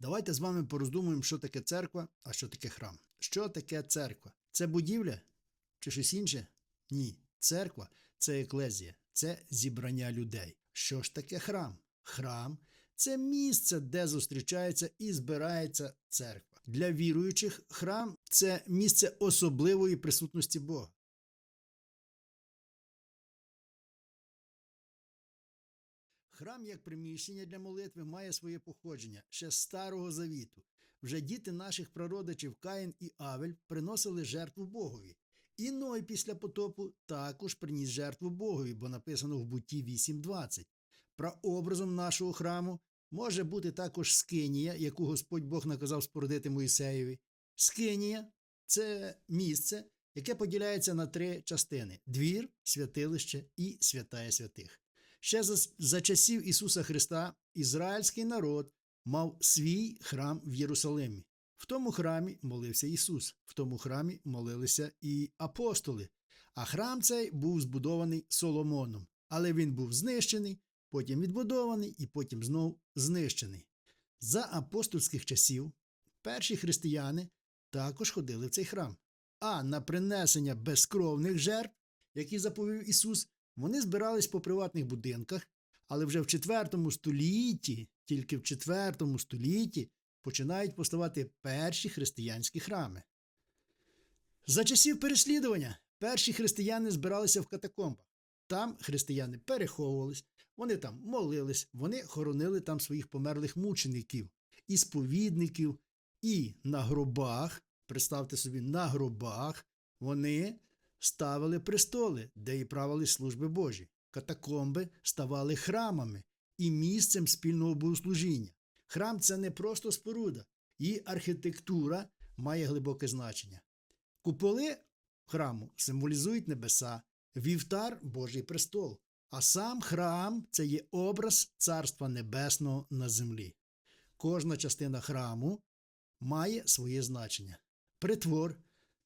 Давайте з вами пороздумуємо, що таке церква, а що таке храм. Що таке церква? Це будівля чи щось інше? Ні. Церква це еклезія, це зібрання людей. Що ж таке храм? Храм це місце, де зустрічається і збирається церква. Для віруючих храм це місце особливої присутності Бога. Храм як приміщення для молитви має своє походження ще з Старого Завіту. Вже діти наших прародичів Каїн і Авель приносили жертву Богові. І Ной після потопу також приніс жертву Богові, бо написано в Буті 8.20. Прообразом нашого храму може бути також скинія, яку Господь Бог наказав спорудити Моїсеєві. Скинія це місце, яке поділяється на три частини: двір, святилище і святая святих. Ще за, за часів Ісуса Христа ізраїльський народ мав свій храм в Єрусалимі. В тому храмі молився Ісус, в тому храмі молилися і апостоли. А храм цей був збудований Соломоном, але він був знищений, потім відбудований і потім знов знищений. За апостольських часів перші християни також ходили в цей храм. А на принесення безкровних жертв, які заповів Ісус, вони збирались по приватних будинках, але вже в IV столітті, тільки в IV столітті, починають поставати перші християнські храми. За часів переслідування перші християни збиралися в катакомбах. Там християни переховувались, вони там молились, вони хоронили там своїх померлих мучеників, і сповідників, і на гробах, представте собі, на гробах вони ставили престоли, де і правили служби Божі. Катакомби ставали храмами і місцем спільного богослужіння. Храм це не просто споруда, її архітектура має глибоке значення. Куполи храму символізують небеса, вівтар Божий престол, а сам храм це є образ Царства Небесного на землі. Кожна частина храму має своє значення. Притвор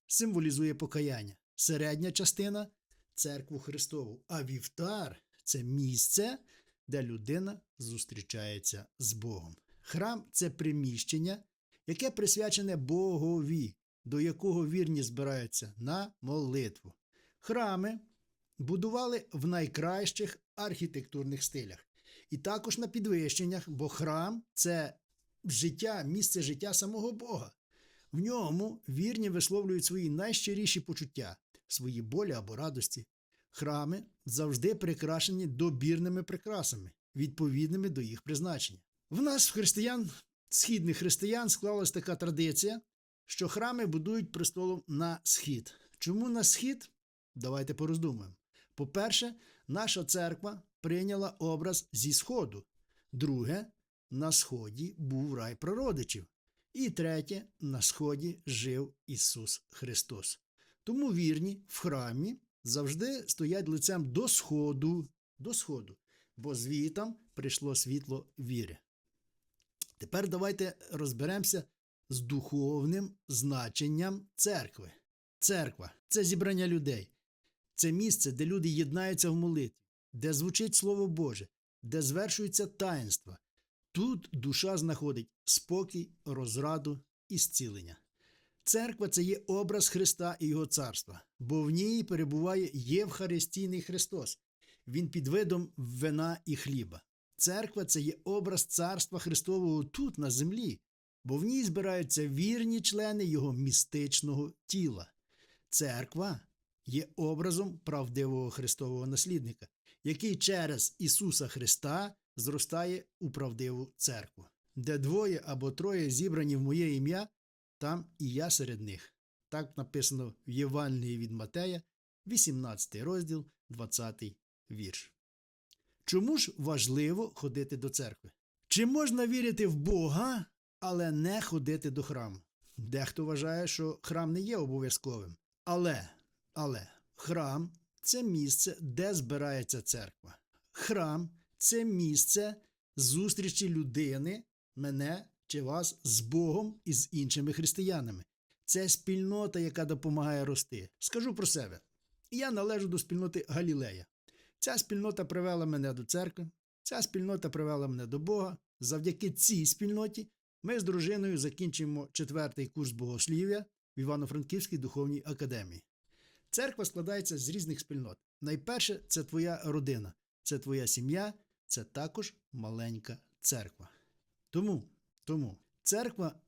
символізує покаяння, середня частина церкву Христову, а вівтар це місце, де людина зустрічається з Богом. Храм це приміщення, яке присвячене Богові, до якого вірні збираються на молитву. Храми будували в найкращих архітектурних стилях. І також на підвищеннях, бо храм це життя, місце життя самого Бога. В ньому вірні висловлюють свої найщиріші почуття, свої болі або радості. Храми завжди прикрашені добірними прикрасами, відповідними до їх призначення. В нас, в християн, східних християн, склалась така традиція, що храми будують престолом на схід. Чому на схід? Давайте пороздумаємо. По-перше, наша церква прийняла образ зі сходу. Друге, на сході був рай прародичів. І третє, на сході жив Ісус Христос. Тому вірні в храмі завжди стоять лицем до сходу, до сходу, бо звітам прийшло світло віри. Тепер давайте розберемося з духовним значенням церкви. Церква це зібрання людей, це місце, де люди єднаються в молитві, де звучить Слово Боже, де звершуються таїнства. Тут душа знаходить спокій, розраду і зцілення. Церква це є образ Христа і Його царства, бо в ній перебуває Євхаристійний Христос. Він під видом вина і хліба. Церква це є образ Царства Христового тут, на землі, бо в ній збираються вірні члени Його містичного тіла. Церква є образом правдивого Христового наслідника, який через Ісуса Христа зростає у правдиву церкву. Де двоє або троє зібрані в моє ім'я, там і я серед них. Так написано в Євангелії від Матея, 18 розділ, 20 вірш. Чому ж важливо ходити до церкви? Чи можна вірити в Бога, але не ходити до храму? Дехто вважає, що храм не є обов'язковим. Але, але храм це місце, де збирається церква. Храм це місце зустрічі людини, мене чи вас з Богом і з іншими християнами. Це спільнота, яка допомагає рости. Скажу про себе. Я належу до спільноти Галілея. Ця спільнота привела мене до церкви, ця спільнота привела мене до Бога. Завдяки цій спільноті Ми з дружиною закінчимо четвертий курс богослів'я в Івано-Франківській духовній академії. Церква складається з різних спільнот. Найперше це твоя родина, це твоя сім'я, це також маленька церква. Тому, тому церква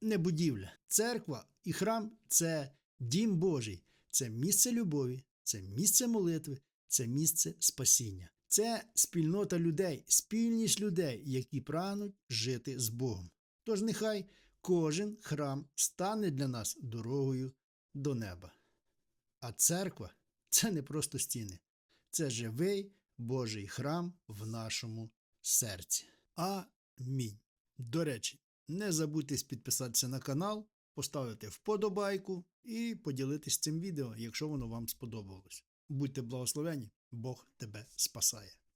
не будівля. Церква і храм це дім Божий, це місце любові, це місце молитви, це місце спасіння. Це спільнота людей, спільність людей, які прагнуть жити з Богом. Тож нехай кожен храм стане для нас дорогою до неба. А церква це не просто стіни, це живий Божий храм в нашому серці. Амінь. До речі, не забудьте підписатися на канал, поставити вподобайку і поділитись цим відео, якщо воно вам сподобалось. Будьте благословені, Бог тебе спасає.